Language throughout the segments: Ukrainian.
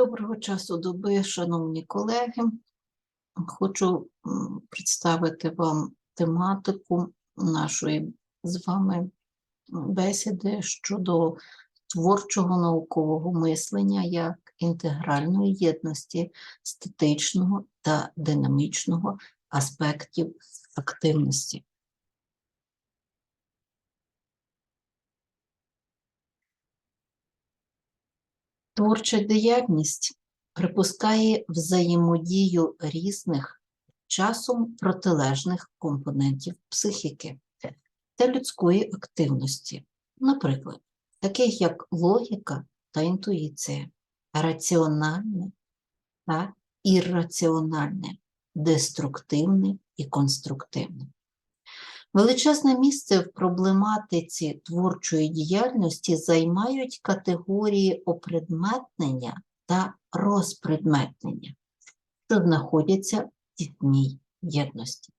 Доброго часу доби, шановні колеги. Хочу представити вам тематику нашої з вами бесіди щодо творчого наукового мислення як інтегральної єдності статичного та динамічного аспектів активності. Творча діяльність припускає взаємодію різних часом протилежних компонентів психіки та людської активності, наприклад, таких як логіка та інтуїція, раціональне та ірраціональне, деструктивне і конструктивне. Величезне місце в проблематиці творчої діяльності займають категорії опредметнення та розпредметнення, що знаходяться в тісній єдності.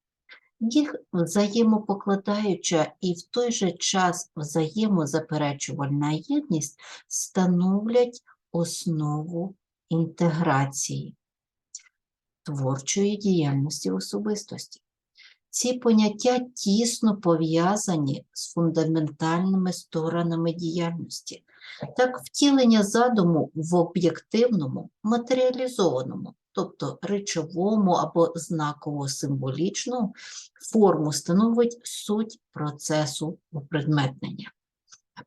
Їх взаємопокладаюча і в той же час взаємозаперечувальна єдність становлять основу інтеграції творчої діяльності особистості. Ці поняття тісно пов'язані з фундаментальними сторонами діяльності, так втілення задуму в об'єктивному, матеріалізованому, тобто речовому або знаково-символічну форму становить суть процесу опредметнення.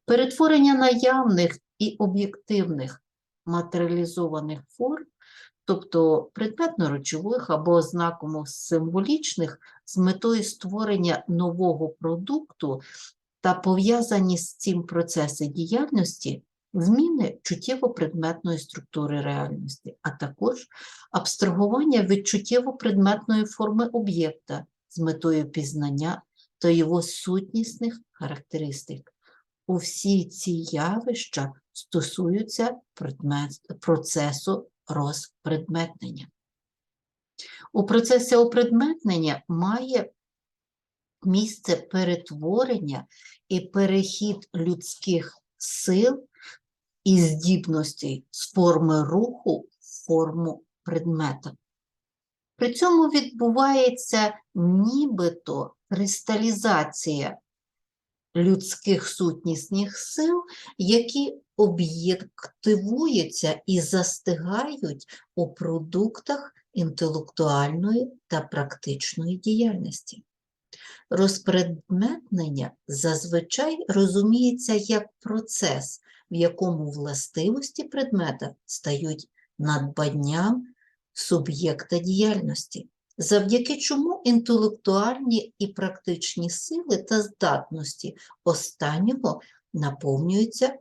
Перетворення наявних і об'єктивних матеріалізованих форм тобто предметно-речових або знаково-символічних з метою створення нового продукту та пов'язані з цим процеси діяльності, зміни чуттєво-предметної структури реальності, а також абстрагування від чуттєво-предметної форми об'єкта з метою пізнання та його сутнісних характеристик. Усі ці явища стосуються процесу розпредметнення. У процесі опредметнення має місце перетворення і перехід людських сил і здібностей з форми руху в форму предмета. При цьому відбувається нібито кристалізація людських сутнісних сил, які об'єктивуються і застигають у продуктах інтелектуальної та практичної діяльності. Розпредметнення зазвичай розуміється як процес, в якому властивості предмета стають надбанням суб'єкта діяльності, завдяки чому інтелектуальні і практичні сили та здатності останнього наповнюються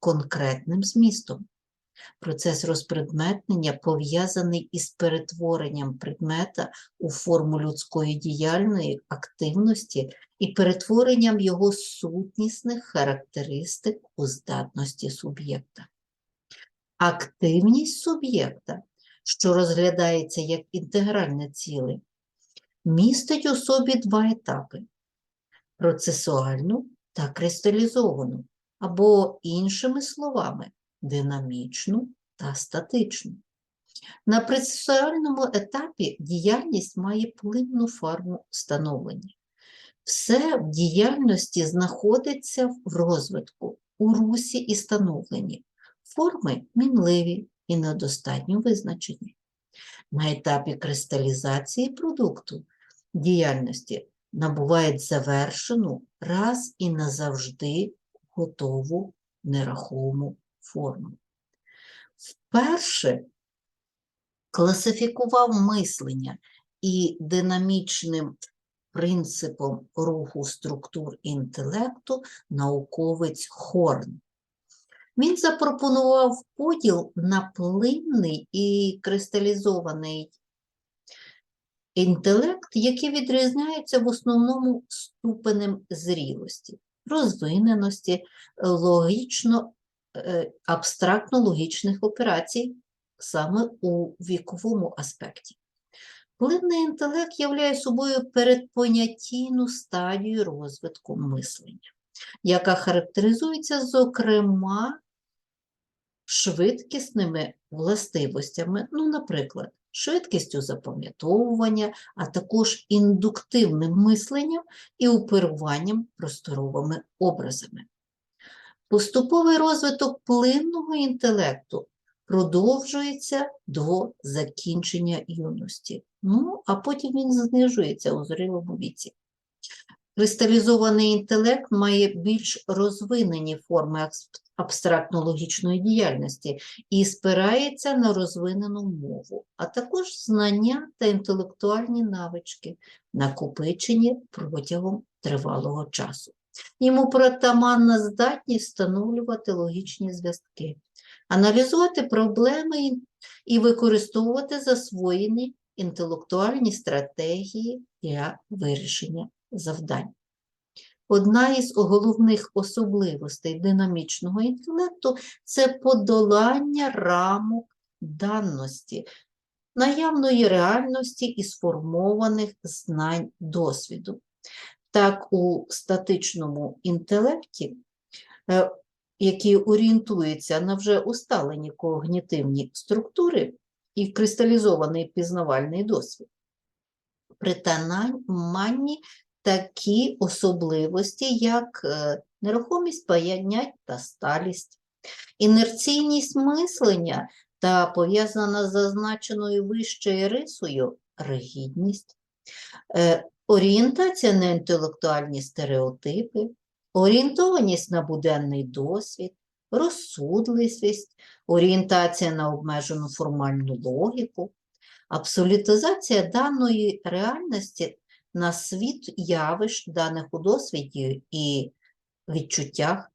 конкретним змістом. Процес розпредметнення пов'язаний із перетворенням предмета у форму людської діяльної активності і перетворенням його сутнісних характеристик у здатності суб'єкта. Активність суб'єкта, що розглядається як інтегральне ціле, містить у собі два етапи процесуальну та кристалізовану, або, іншими словами, динамічну та статичну. На процесуальному етапі діяльність має плинну форму становлення. Все в діяльності знаходиться в розвитку, у русі і становленні. Форми мінливі і недостатньо визначені. На етапі кристалізації продукту діяльності набувають завершену раз і назавжди готову нерахому форму. Вперше класифікував мислення і динамічним принципом руху структур інтелекту науковець Хорн. Він запропонував поділ на плинний і кристалізований інтелект, які відрізняються в основному ступенем зрілості, розвиненості, логічно, абстрактно-логічних операцій саме у віковому аспекті. Плинний інтелект являє собою передпонятійну стадію розвитку мислення, яка характеризується, зокрема, швидкісними властивостями, ну, наприклад, швидкістю запам'ятовування, а також індуктивним мисленням і оперуванням просторовими образами. Поступовий розвиток плинного інтелекту продовжується до закінчення юності. Ну, а потім він знижується у зрілому віці. Кристалізований інтелект має більш розвинені форми абстрактно-логічної діяльності і спирається на розвинену мову, а також знання та інтелектуальні навички, накопичені протягом тривалого часу. Йому притаманна здатність встановлювати логічні зв'язки, аналізувати проблеми і- використовувати засвоєні інтелектуальні стратегії для вирішення завдань. Одна із головних особливостей динамічного інтелекту це подолання рамок даності, наявної реальності і сформованих знань досвіду. Так, у статичному інтелекті, е, який орієнтується на вже усталені когнітивні структури і кристалізований пізнавальний досвід, притаманні такі особливості, як е, нерухомість понять та сталість, інерційність мислення та пов'язана з зазначеною вищою рисою ригідність, е, орієнтація на інтелектуальні стереотипи, орієнтованість на буденний досвід, розсудливість, орієнтація на обмежену формальну логіку, абсолютизація даної реальності на світ явищ, даних у досвіді і відчуттях,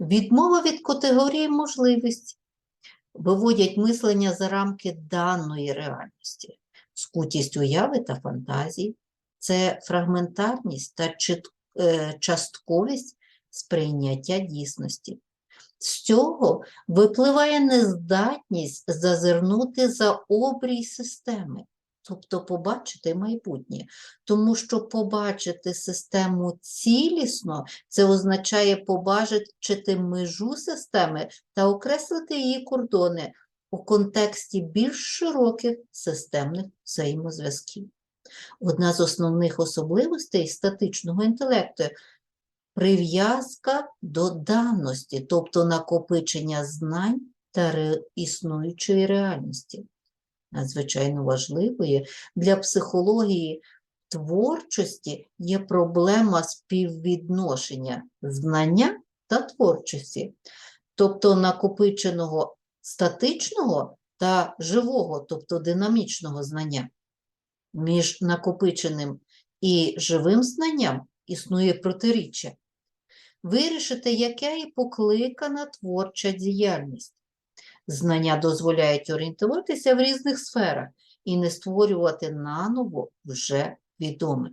відмова від категорії можливість, виводять мислення за рамки даної реальності, скутість уяви та фантазії, це фрагментарність та е, частковість сприйняття дійсності. З цього випливає нездатність зазирнути за обрій системи, тобто побачити майбутнє. Тому що побачити систему цілісно це означає побачити межу системи та окреслити її кордони у контексті більш широких системних взаємозв'язків. Одна з основних особливостей статичного інтелекту прив'язка до даності, тобто накопичення знань та існуючої реальності. Надзвичайно важливою для психології творчості є проблема співвідношення знання та творчості, тобто накопиченого статичного та живого, тобто динамічного знання. Між накопиченим і живим знанням існує протиріччя. Вирішити, яке і покликана творча діяльність. Знання дозволяють орієнтуватися в різних сферах і не створювати наново вже відоме.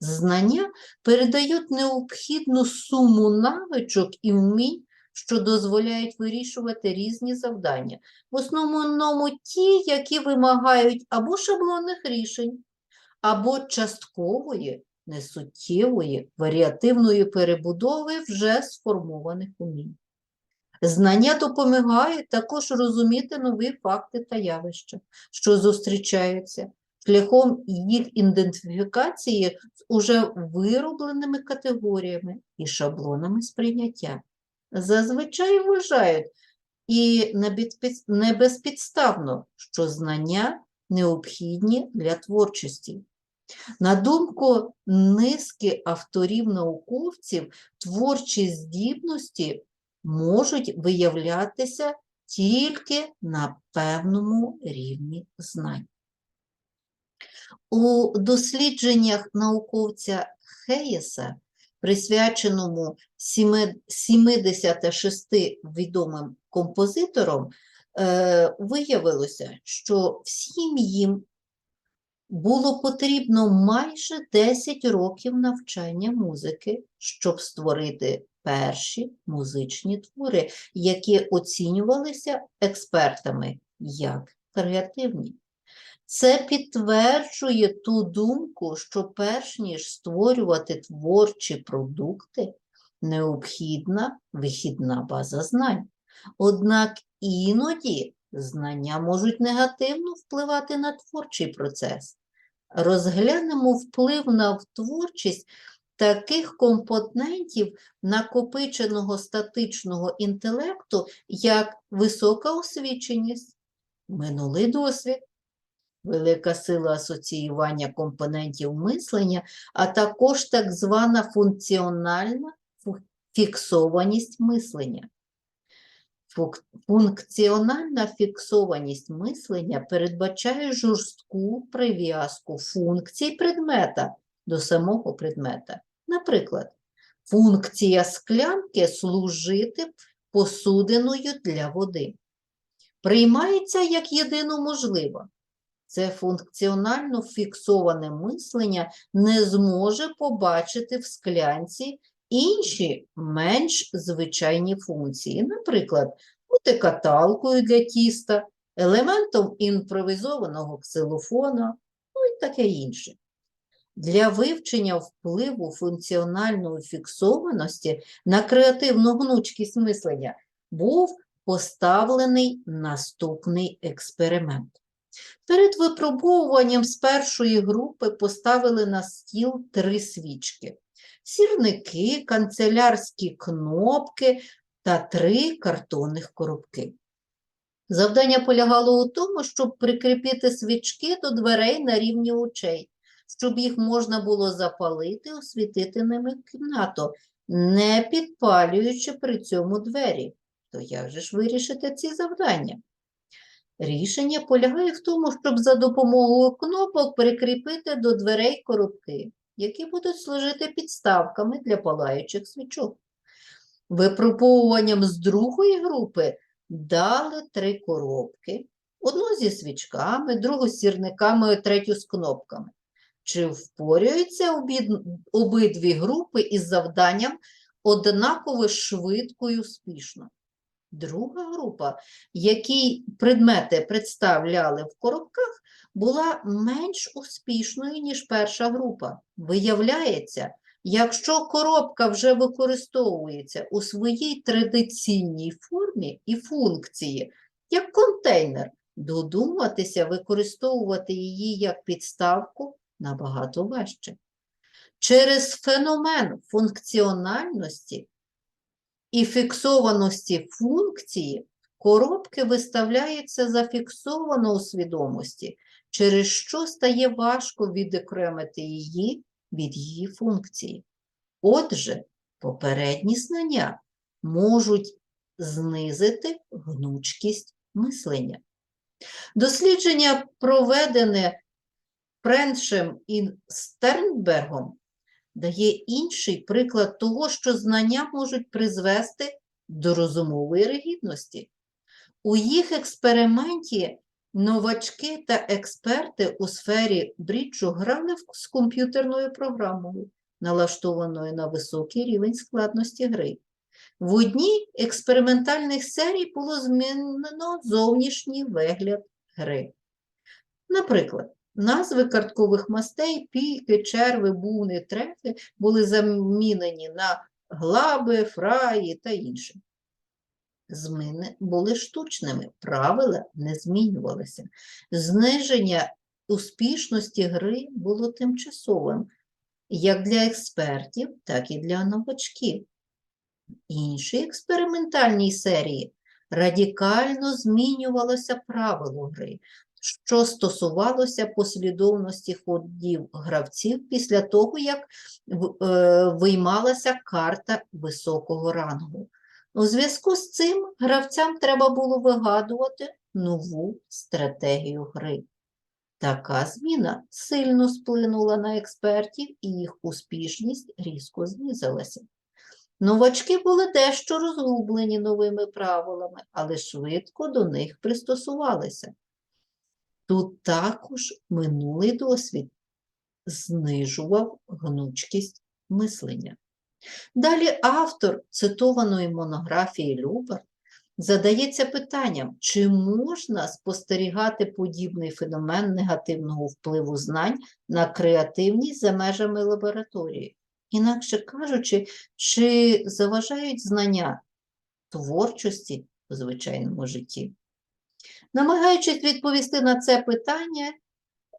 Знання передають необхідну суму навичок і вмінь, що дозволяють вирішувати різні завдання, в основному ті, які вимагають або шаблонних рішень, або часткової, несуттєвої, варіативної перебудови вже сформованих умінь. Знання допомагають також розуміти нові факти та явища, що зустрічаються, шляхом їх ідентифікації з уже виробленими категоріями і шаблонами сприйняття. Зазвичай вважають і не безпідставно, що знання необхідні для творчості. На думку низки авторів-науковців, творчі здібності можуть виявлятися тільки на певному рівні знань. У дослідженнях науковця Хеєса, присвяченому 76 відомим композиторам, е, виявилося, що всім їм було потрібно майже 10 років навчання музики, щоб створити перші музичні твори, які оцінювалися експертами як креативні. Це підтверджує ту думку, що перш ніж створювати творчі продукти, необхідна вихідна база знань. Однак іноді знання можуть негативно впливати на творчий процес. Розглянемо вплив на творчість таких компонентів накопиченого статичного інтелекту, як висока освіченість, минулий досвід, велика сила асоціювання компонентів мислення, а також так звана функціональна фіксованість мислення. Функціональна фіксованість мислення передбачає жорстку прив'язку функцій предмета до самого предмета. Наприклад, функція склянки служити посудиною для води. Приймається як єдино можливо. Це функціонально фіксоване мислення не зможе побачити в склянці інші менш звичайні функції, наприклад, бути каталкою для тіста, елементом імпровізованого ксилофона, ну і таке інше. Для вивчення впливу функціональної фіксованості на креативну гнучкість мислення був поставлений наступний експеримент. Перед випробовуванням з першої групи поставили на стіл три свічки: сірники, канцелярські кнопки та три картонних коробки. Завдання полягало у тому, щоб прикріпити свічки до дверей на рівні очей, щоб їх можна було запалити, освітити ними кімнату, не підпалюючи при цьому двері. То як же ж вирішити ці завдання? Рішення полягає в тому, щоб за допомогою кнопок прикріпити до дверей коробки, які будуть служити підставками для палаючих свічок. Випробовуванням з другої групи дали три коробки, одну зі свічками, другу з сірниками, третю з кнопками. Чи впорюються обидві групи із завданням однаково швидко і успішно? Друга група, які предмети представляли в коробках, була менш успішною, ніж перша група. Виявляється, якщо коробка вже використовується у своїй традиційній формі і функції, як контейнер, додуматися використовувати її як підставку набагато важче. Через феномен функціональності і фіксованості функції коробки виставляються зафіксовано у свідомості, через що стає важко відокремити її від її функції. Отже, попередні знання можуть знизити гнучкість мислення. Дослідження, проведене Френшем і Стернбергом, дає інший приклад того, що знання можуть призвести до розумової ригідності. У їх експерименті новачки та експерти у сфері бріджу грали з комп'ютерною програмою, налаштованою на високий рівень складності гри. В одній експериментальних серій було змінено зовнішній вигляд гри. Наприклад, назви карткових мастей, піки, черви, буни, трефи були замінені на глаби, фраї та інше. Зміни були штучними, правила не змінювалися. Зниження успішності гри було тимчасовим як для експертів, так і для новачків. Іншій експериментальній серії радикально змінювалося правило гри, що стосувалося послідовності ходів гравців після того, як е, виймалася карта високого рангу. У зв'язку з цим гравцям треба було вигадувати нову стратегію гри. Така зміна сильно сплинула на експертів, і їх успішність різко знизилася. Новачки були дещо розгублені новими правилами, але швидко до них пристосувалися. Тут також минулий досвід знижував гнучкість мислення. Далі автор цитованої монографії Любер задається питанням, чи можна спостерігати подібний феномен негативного впливу знань на креативність за межами лабораторії. Інакше кажучи, чи заважають знання творчості у звичайному житті. Намагаючись відповісти на це питання,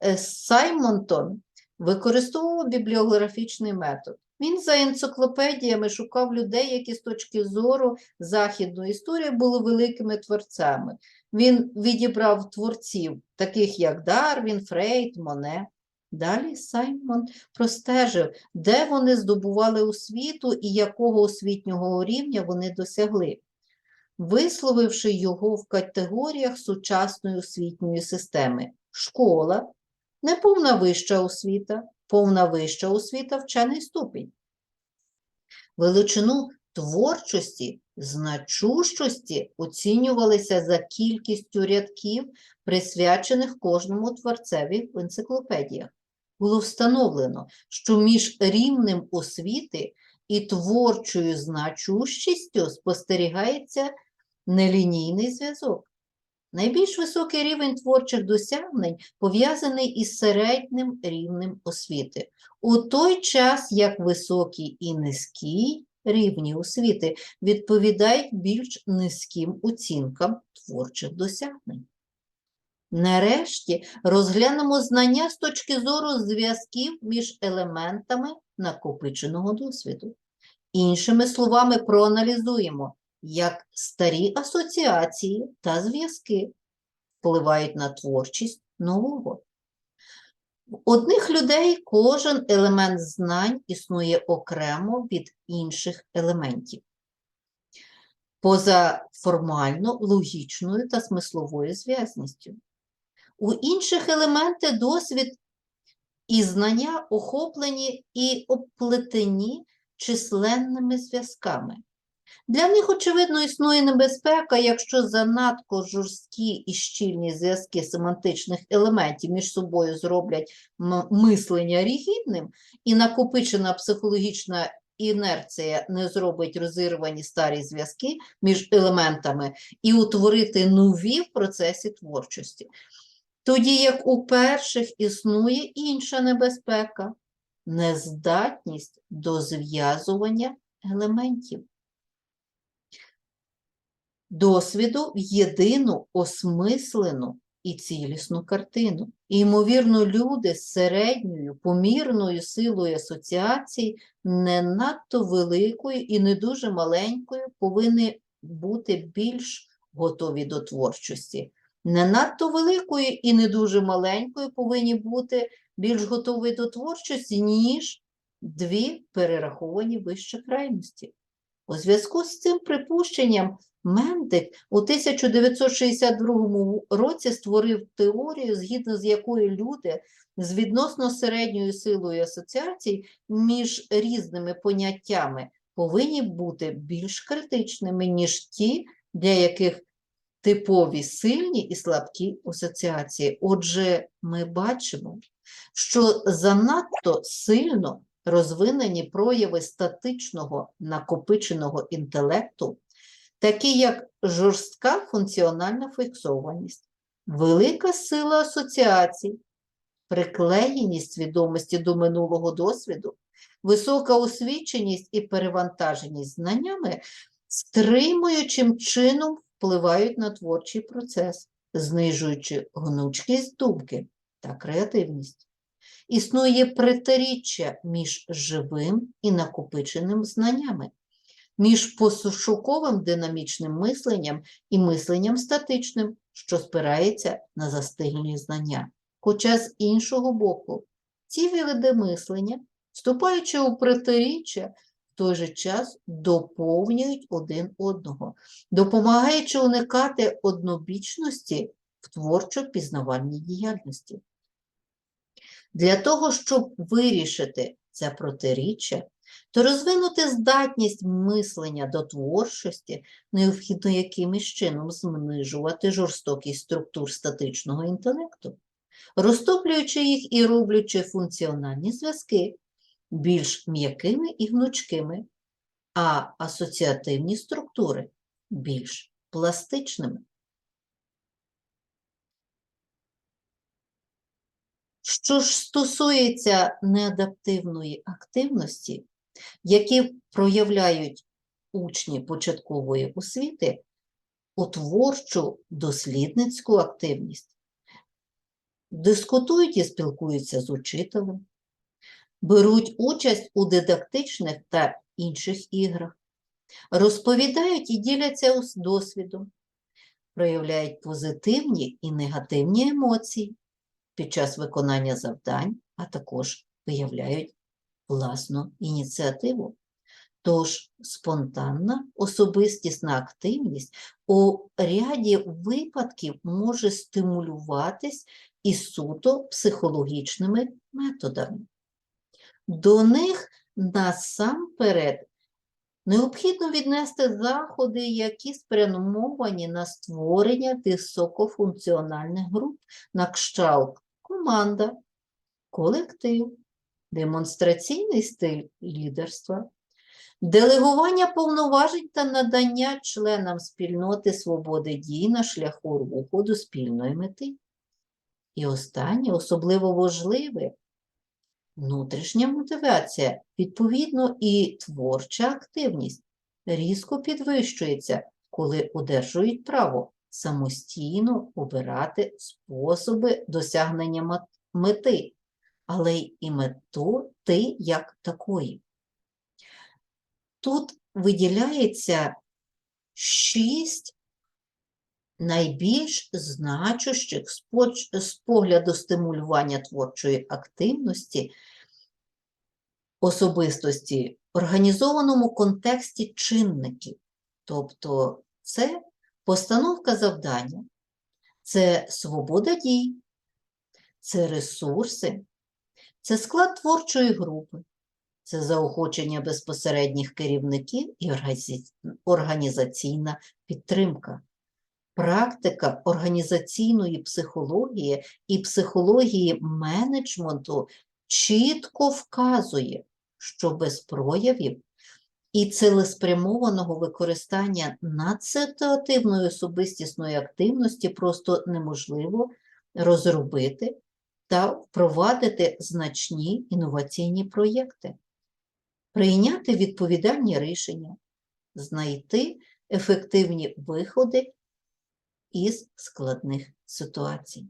е, Саймонтон використовував бібліографічний метод. Він за енциклопедіями шукав людей, які з точки зору західної історії були великими творцями. Він відібрав творців, таких як Дарвін, Фрейд, Моне. Далі Саймон простежив, де вони здобували освіту і якого освітнього рівня вони досягли, висловивши його в категоріях сучасної освітньої системи: школа, неповна вища освіта, повна вища освіта, вчений ступінь. Величину творчості, значущості оцінювалися за кількістю рядків, присвячених кожному творцеві в енциклопедіях. Було встановлено, що між рівнем освіти і творчою значущістю спостерігається нелінійний зв'язок. Найбільш високий рівень творчих досягнень пов'язаний із середнім рівнем освіти, у той час як високий і низький рівні освіти відповідають більш низьким оцінкам творчих досягнень. Нарешті розглянемо знання з точки зору зв'язків між елементами накопиченого досвіду. Іншими словами, проаналізуємо, як старі асоціації та зв'язки впливають на творчість нового. В одних людей кожен елемент знань існує окремо від інших елементів, поза формально логічною та смисловою зв'язністю. У інших елементи досвід і знання охоплені і оплетені численними зв'язками. Для них, очевидно, існує небезпека, якщо занадто жорсткі і щільні зв'язки семантичних елементів між собою зроблять мислення рігідним, і накопичена психологічна інерція не зробить розірвані старі зв'язки між елементами і утворити нові в процесі творчості. Тоді як у перших існує інша небезпека нездатність до зв'язування елементів досвіду в єдину осмислену і цілісну картину. І, ймовірно, люди з середньою помірною силою асоціацій не надто великою і не дуже маленькою повинні бути більш готові до творчості. Не надто великою і не дуже маленькою повинні бути більш готові до творчості, ніж дві перераховані вище крайності. У зв'язку з цим припущенням Мендик у 1962 році створив теорію, згідно з якою люди з відносно середньою силою асоціацій між різними поняттями повинні бути більш критичними, ніж ті, для яких типові сильні і слабкі асоціації. Отже, ми бачимо, що занадто сильно розвинені прояви статичного накопиченого інтелекту такі як жорстка функціональна фіксованість, велика сила асоціацій, приклеєність свідомості до минулого досвіду, висока освіченість і перевантаженість знаннями стримуючим чином впливають на творчий процес, знижуючи гнучкість думки та креативність. Існує протиріччя між живим і накопиченим знаннями між пошуковим динамічним мисленням і мисленням статичним, що спирається на застигнені знання. Хоча з іншого боку, ці види мислення, вступаючи у протиріччя, в той же час доповнюють один одного, допомагаючи уникати однобічності в творчо-пізнавальній діяльності. Для того, щоб вирішити це протиріччя, то розвинути здатність мислення до творчості необхідно якимось чином знижувати жорстокість структур статичного інтелекту, розтоплюючи їх і роблячи функціональні зв'язки більш м'якими і гнучкими, а асоціативні структури більш пластичними. Що ж стосується неадаптивної активності, які проявляють учні початкової освіти, у творчу дослідницьку активність, дискутують і спілкуються з учителем, беруть участь у дидактичних та інших іграх, розповідають і діляться досвідом, проявляють позитивні і негативні емоції. Під час виконання завдань, а також виявляють власну ініціативу. Тож спонтанна особистісна активність у ряді випадків може стимулюватись і суто психологічними методами. До них насамперед необхідно віднести заходи, які спрямовані на створення високофункціональних груп на кшталт команда, колектив, демонстраційний стиль лідерства, делегування повноважень та надання членам спільноти свободи дій на шляху руху до спільної мети. І останнє, особливо важливе, внутрішня мотивація, відповідно, і творча активність різко підвищується, коли одержують право самостійно обирати способи досягнення мети, але і мети як такої. Тут виділяється шість найбільш значущих з погляду стимулювання творчої активності особистості в організованому контексті чинників. Тобто це постановка завдання, це свобода дій, це ресурси, це склад творчої групи, це заохочення безпосередніх керівників і організаційна підтримка. Практика організаційної психології і психології менеджменту чітко вказує, що без проявів і цілеспрямованого використання надситуативної особистісної активності просто неможливо розробити та впровадити значні інноваційні проєкти, прийняти відповідальні рішення, знайти ефективні виходи із складних ситуацій.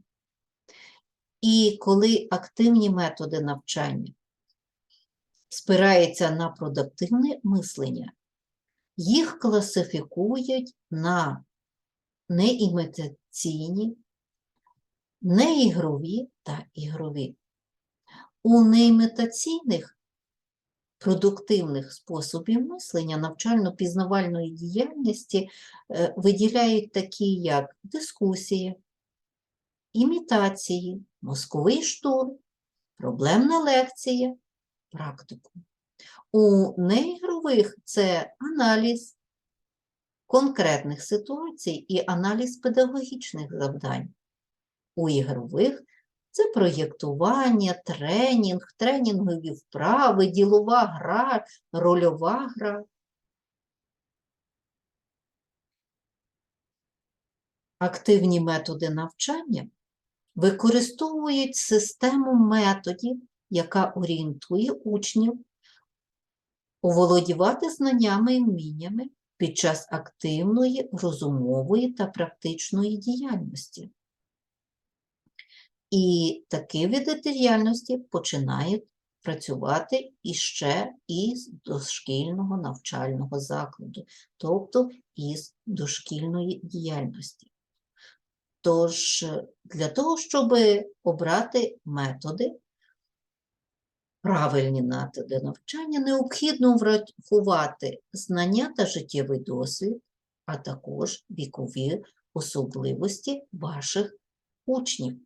І коли активні методи навчання спираються на продуктивне мислення, їх класифікують на неімітаційні, неігрові та ігрові. У неімітаційних продуктивних способів мислення навчально-пізнавальної діяльності е, виділяють такі, як дискусія, імітації, мозковий штурм, проблемна лекція, практику. У неігрових це аналіз конкретних ситуацій і аналіз педагогічних завдань. У ігрових це проєктування, тренінг, тренінгові вправи, ділова гра, рольова гра. Активні методи навчання використовують систему методів, яка орієнтує учнів оволодівати знаннями і вміннями під час активної, розумової та практичної діяльності. І такі види діяльності починають працювати іще із дошкільного навчального закладу, тобто із дошкільної діяльності. Тож, е, для того, щоб обрати методи, правильні методи навчання, необхідно врахувати знання та життєвий досвід, а також вікові особливості ваших учнів.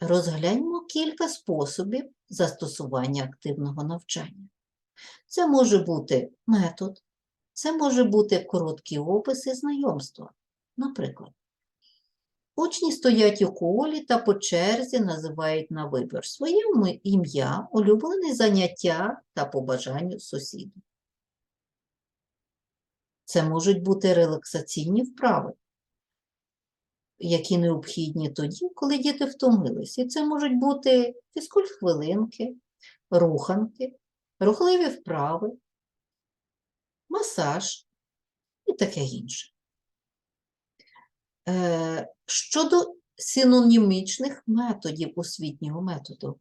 Розгляньмо кілька способів застосування активного навчання. Це може бути метод, це може бути короткий опис і знайомство. Наприклад, учні стоять у колі та по черзі називають на вибір своє ім'я, улюблене заняття та по бажанню сусіду. Це можуть бути релаксаційні вправи, які необхідні тоді, коли діти втомились. І це можуть бути фізкульт-хвилинки, руханки, рухливі вправи, масаж і таке інше. Е, Щодо синонімічних методів освітнього методу,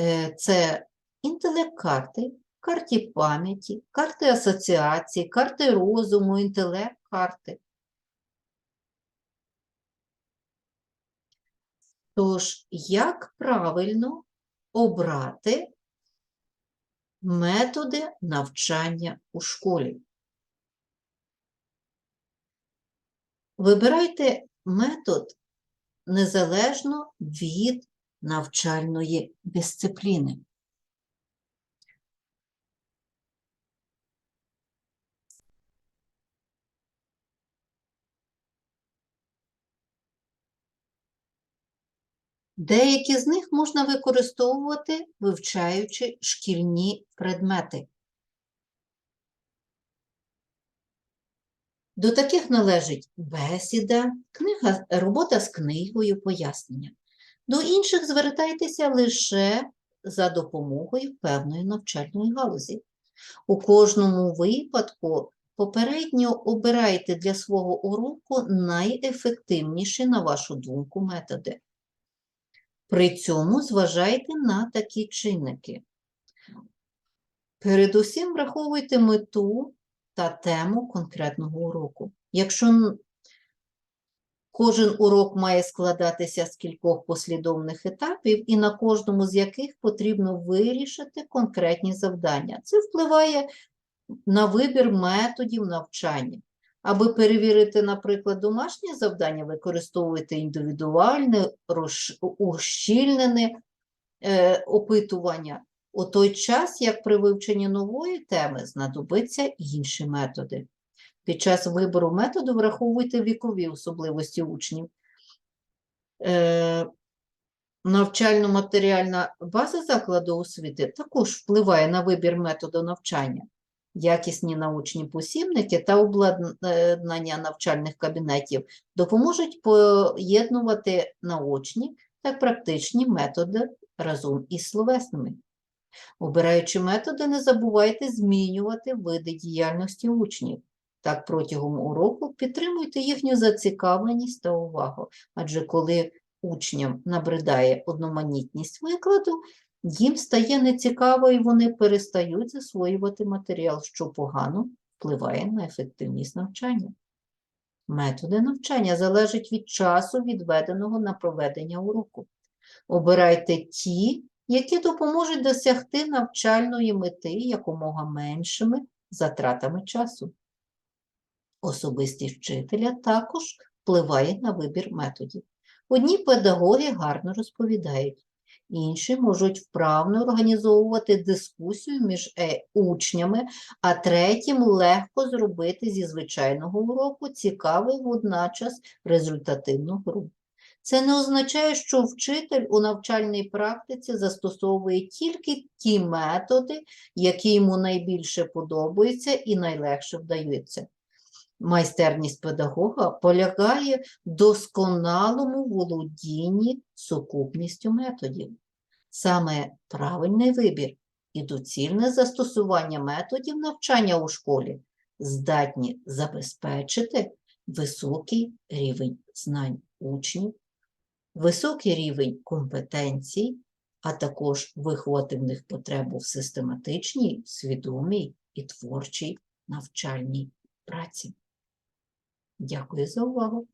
е, це інтелект-карти, карті пам'яті, карти асоціації, карти розуму, інтелект-карти. Тож, як правильно обрати методи навчання у школі? Вибирайте метод незалежно від навчальної дисципліни. Деякі з них можна використовувати, вивчаючи шкільні предмети. До таких належить бесіда, книга, робота з книгою, пояснення. До інших звертайтеся лише за допомогою певної навчальної галузі. У кожному випадку попередньо обирайте для свого уроку найефективніші, на вашу думку, методи. При цьому зважайте на такі чинники. Передусім враховуйте мету та тему конкретного уроку. Якщо кожен урок має складатися з кількох послідовних етапів, і на кожному з яких потрібно вирішити конкретні завдання, це впливає на вибір методів навчання. Аби перевірити, наприклад, домашнє завдання, використовуйте індивідуальне, розш- ущільнене е, опитування. У той час, як при вивченні нової теми, знадобиться інші методи. Під час вибору методу враховуйте вікові особливості учнів. Е, Навчально-матеріальна база закладу освіти також впливає на вибір методу навчання. Якісні научні посібники та обладнання навчальних кабінетів допоможуть поєднувати наочні та практичні методи разом із словесними. Обираючи методи, не забувайте змінювати види діяльності учнів. Так, протягом уроку підтримуйте їхню зацікавленість та увагу, адже коли учням набридає одноманітність викладу, їм стає нецікаво і вони перестають засвоювати матеріал, що погано впливає на ефективність навчання. Методи навчання залежать від часу, відведеного на проведення уроку. Обирайте ті, які допоможуть досягти навчальної мети якомога меншими затратами часу. Особистість вчителя також впливає на вибір методів. Одні педагоги гарно розповідають, інші можуть вправно організовувати дискусію між е, учнями, а третім легко зробити зі звичайного уроку цікавий водночас результативну гру. Це не означає, що вчитель у навчальній практиці застосовує тільки ті методи, які йому найбільше подобаються і найлегше вдаються. Майстерність педагога полягає в досконалому володінні сукупністю методів. Саме правильний вибір і доцільне застосування методів навчання у школі здатні забезпечити високий рівень знань учнів, високий рівень компетенцій, а також виховати в них потребу в систематичній, свідомій і творчій навчальній праці. Дякую за увагу!